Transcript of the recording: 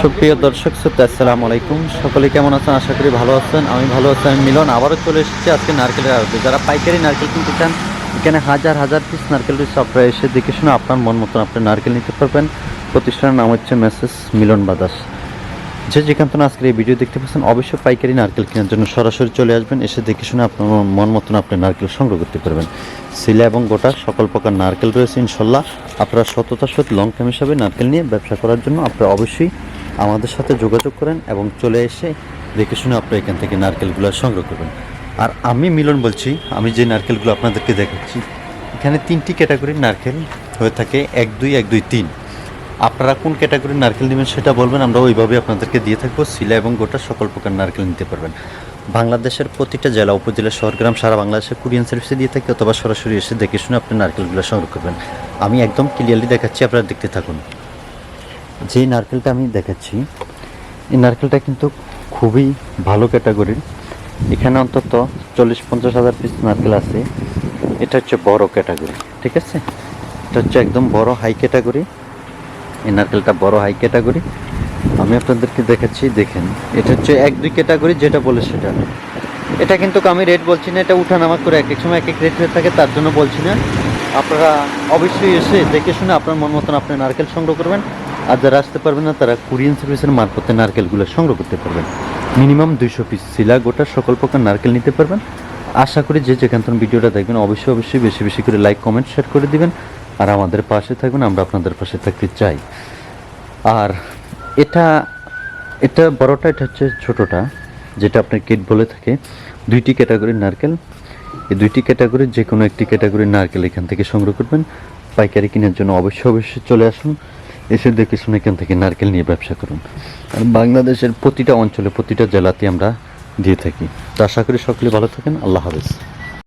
সুপ্রিয় দর্শক, শ্রোতা, আসসালামু আলাইকুম। সকলে কেমন আছেন? আশা করি ভালো আছেন। আমি ভালো আছি, আমি মিলন। আবারও চলে এসেছি আজকে নারকেলের আড়তে যারা পাইকারি নারকেল কিনতে চান, এখানে হাজার হাজার পিস নারকেল রয়েছে আপনারা এসে দেখে শুনে আপনার মন মতন আপনি নারকেল নিতে পারবেন। প্রতিষ্ঠানের নাম হচ্ছে মেসেস মিলন বাদাস। যে যেখান থেকে আজকের এই ভিডিও দেখতে পাচ্ছেন, অবশ্যই পাইকারি নারকেল কেনার জন্য সরাসরি চলে আসবেন। এসে দেখে শুনে আপনার মন মতন আপনি নারকেল সংগ্রহ করতে পারবেন। সিলা এবং গোটা সকল প্রকার নারকেল রয়েছে ইনশাল্লাহ। আপনারা সততার সাথে লং টাইম হিসাবে নারকেল নিয়ে ব্যবসা করার জন্য আপনারা অবশ্যই আমাদের সাথে যোগাযোগ করেন এবং চলে এসে দেখে শুনে আপনারা এখান থেকে নারকেলগুলো সংগ্রহ করবেন। আর আমি মিলন বলছি, আমি যে নারকেলগুলো আপনাদেরকে দেখাচ্ছি, এখানে তিনটি ক্যাটাগরির নারকেল হয়ে থাকে, এক, দুই এক, দুই, তিন। আপনারা কোন ক্যাটাগরির নারকেল নেবেন সেটা বলবেন, আমরা ওইভাবে আপনাদেরকে দিয়ে থাকব। শিলা এবং গোটা সকল প্রকার নারকেল নিতে পারবেন। বাংলাদেশের প্রতিটা জেলা, উপজেলা শহর গ্রাম সারা বাংলাদেশে কুরিয়ান সার্ভিসে দিয়ে থাকি অথবা সরাসরি এসে দেখে শুনে আপনি নারকেলগুলো সংগ্রহ করবেন। আমি একদম ক্লিয়ারলি দেখাচ্ছি, আপনারা দেখতে থাকুন। যে নারকেলটা আমি দেখাচ্ছি, এই নারকেলটা কিন্তু খুবই ভালো ক্যাটাগরির। এখানে অন্তত চল্লিশ পঞ্চাশ হাজার পিস নারকেল আছে। এটা হচ্ছে বড় ক্যাটাগরি, ঠিক আছে? এটা হচ্ছে একদম বড় হাই ক্যাটাগরি। এই নারকেলটা বড় হাই ক্যাটাগরি আমি আপনাদেরকে দেখাচ্ছি, দেখেন। এটা হচ্ছে এক দুই ক্যাটাগরি যেটা বলে সেটা। এটা কিন্তু আমি রেট বলছি না, এটা উঠানামা করে এক এক সময় এক এক রেট হয়ে থাকে, তার জন্য বলছি না। আপনারা অবশ্যই এসে দেখে শুনে আপনার মন মতন আপনি নারকেল সংগ্রহ করবেন। আর যারা আসতে পারবেন না, তারা কুরিয়ান সার্ভিসের মারফতে নারকেলগুলো সংগ্রহ করতে পারবেন। মিনিমাম দুইশো পিস শিলা, গোটা সকল প্রকার নারকেল নিতে পারবেন। আশা করি যে যেখান ভিডিওটা দেখবেন, অবশ্যই অবশ্যই বেশি বেশি করে লাইক কমেন্ট শেয়ার করে দিবেন। আর আমাদের পাশে থাকবেন আমরা আপনাদের পাশে থাকতে চাই। আর এটা এটা বড়টা, এটা হচ্ছে ছোটোটা, যেটা আপনার কিট বলে থাকে। দুইটি ক্যাটাগরির নারকেল। এই দুইটি ক্যাটাগরির যে কোনো একটি ক্যাটাগরির নারকেল এখান থেকে সংগ্রহ করবেন। পাইকারি কেনার জন্য অবশ্যই অবশ্যই চলে আসুন। এসে দেখে শুনে এখান থেকে নারকেল নিয়ে ব্যবসা করুন। আর বাংলাদেশের প্রতিটা অঞ্চলে, প্রতিটা জেলাতে আমরা দিয়ে থাকি। তো আশা করি সকলে ভালো থাকেন। আল্লাহ হাফেজ।